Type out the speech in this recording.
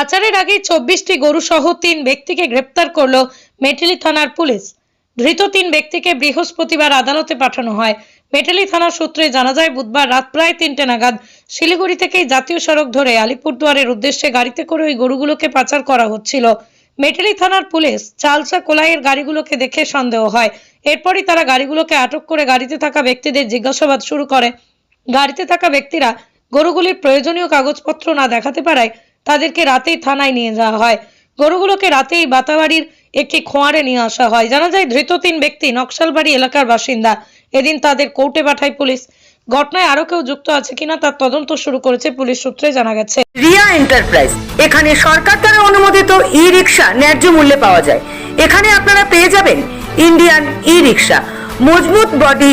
পাচারের আগে চব্বিশটি গরু সহ তিন ব্যক্তিকে গ্রেপ্তার করল মেটেলি থানার পুলিশ। ধৃত তিন ব্যক্তিকে বৃহস্পতিবার আদালতে পাঠানো হয়। মেটেলি থানার সূত্রে জানা যায়, বুধবার রাত প্রায় তিনটে নাগাদ শিলিগুড়ি থেকে জাতীয় সড়ক ধরে আলিপুরদুয়ারের উদ্দেশ্যে গাড়িতে করে ওই গরুগুলোকে পাচার করা হচ্ছিল। মেটেলি থানার পুলিশ চালসা কোলাইয়ের গাড়িগুলোকে দেখে সন্দেহ হয়। এরপরই তারা গাড়িগুলোকে আটক করে গাড়িতে থাকা ব্যক্তিদের জিজ্ঞাসাবাদ শুরু করে। গাড়িতে থাকা ব্যক্তিরা গরুগুলির প্রয়োজনীয় কাগজপত্র না দেখাতে পারায় তাদেরকে রাতেই থানায় নিয়ে যাওয়া হয়। গরুগুলোকে রাতেই বাতাবাড়ির একটি খোঁয়ারে নিয়ে আসা হয়। জানা যায়, ধৃত তিন ব্যক্তি নকশালবাড়ি এলাকার বাসিন্দা। এদিন তাদের কোর্টে পাঠায় পুলিশ। ঘটনায় আরও কেউ যুক্ত আছে কিনা তার তদন্ত শুরু করেছে পুলিশ সূত্রে জানা গেছে। রিয়া এন্টারপ্রাইজ। এখানে সরকার দ্বারা অনুমোদিত ই রিক্সা ন্যায্য মূল্যে পাওয়া যায়। এখানে আপনারা পেয়ে যাবেন ইন্ডিয়ান ই রিক্সা মজবুত বডি